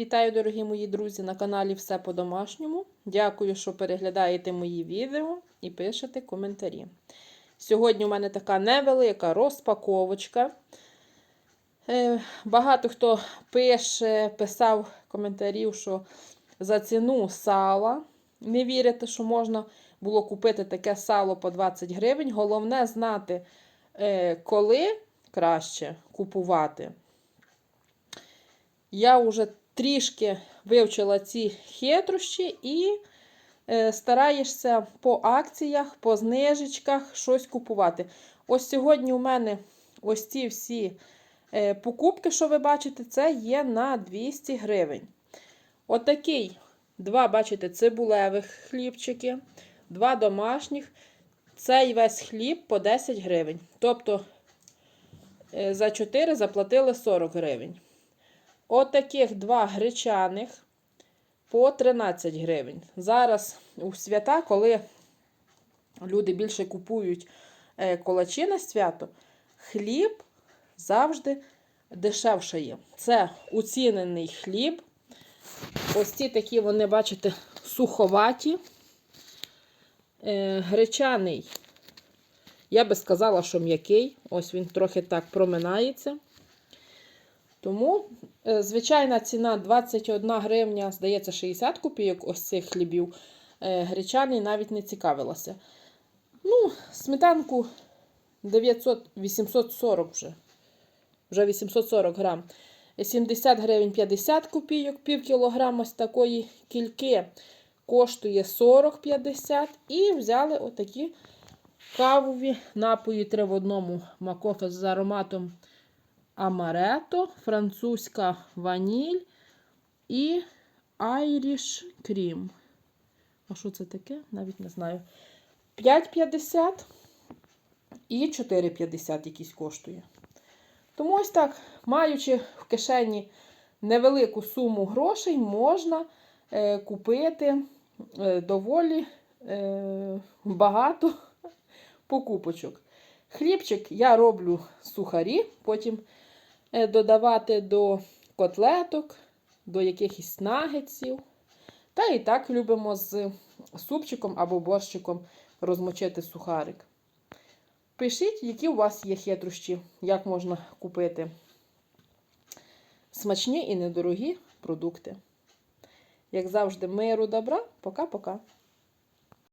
Вітаю, дорогі мої друзі, на каналі Все по-домашньому. Дякую, що переглядаєте мої відео і пишете коментарі. Сьогодні у мене така невелика розпаковочка. Е, Багато хто пише, писав коментарів, що за ціну сала. Не вірите, що можна було купити таке сало по 20 гривень. Головне знати, е, коли краще купувати. Я вже трішки вивчила ці хитрощі і е, стараєшся по акціях, по знижечках щось купувати. Ось сьогодні у мене ось ці всі е, покупки, що ви бачите, це є на 200 гривень. Отакий, два, бачите, цибулевих хлібчики, два домашніх. Цей весь хліб по 10 гривень. Тобто е, за 4 заплатили 40 гривень. Отаких два гречаних по 13 гривень. Зараз у свята, коли люди більше купують е, колачі на свято, хліб завжди дешевшає. Це уцінений хліб. Ось ці такі, вони, бачите, суховаті. Е, Гречаний, я би сказала, що м'який. Ось він трохи так проминається. Тому е, звичайна ціна 21 гривня, здається, 60 копійок ось цих хлібів. Е, Гречаний навіть не цікавилася. Ну, сметанку 900, 840 вже. Вже 840 грам. 70 гривень 50 копійок, пів кілограма ось такої кільки коштує 40-50. І взяли отакі кавові напої три в одному макофе з ароматом амарето, французька ваніль і Irish Cream. А що це таке? Навіть не знаю. 5,50 і 4,50 якісь коштує. Тому ось так, маючи в кишені невелику суму грошей, можна е, купити е, доволі е, багато покупочок. Хлібчик я роблю сухарі, потім додавати до котлеток, до якихось нагетсів. Та і так любимо з супчиком або борщиком розмочити сухарик. Пишіть, які у вас є хитрощі, як можна купити смачні і недорогі продукти. Як завжди, миру добра. Пока-пока.